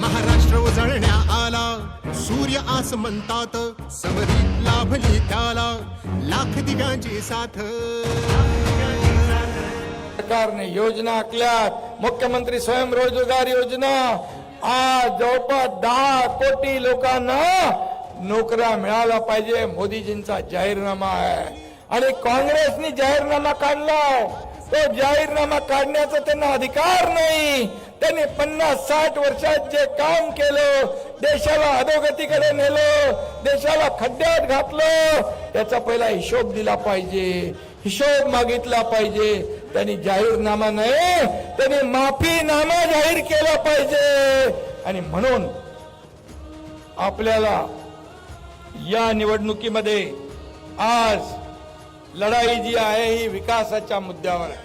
महाराष्ट्र उजळण्या आला. सूर्य आस म्हणतात समरी लाभली त्याला. लाख दिव्यांची साथ. सरकारने योजना आखल्यात. मुख्यमंत्री स्वयंरोजगार योजना. आज जवळपास दहा कोटी लोकांना नोकऱ्या मिळाल्या पाहिजे. मोदीजींचा जाहीरनामा आहे. आणि काँग्रेसनी जाहीरनामा काढला. तो जाहीरनामा काढण्याचा त्यांना अधिकार नाही. त्यांनी पन्नास साठ वर्षात जे काम केलं देशाला अधोगतीकडे नेलं देशाला खड्ड्यात घातलं त्याचा पहिला हिशोब दिला पाहिजे. हिशोब मागितला पाहिजे. त्यांनी जाहीरनामा नाही त्यांनी माफीनामा जाहीर केला पाहिजे. आणि म्हणून आपल्याला या निवडणुकीमध्ये आज लढाई जी आहे ही विकासाच्या मुद्द्यावर आहे.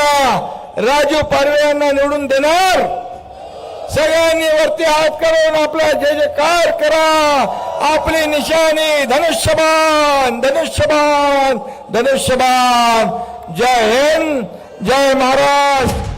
पुन्हा राजू पारवे यांना निवडून देणार. सगळ्यांनी वरती हात करून आपला जे जे कार करा आपली निशाणी धनुष्यबान धनुष्यबान धनुष्यबान जय हिंद जय महाराष्ट्र.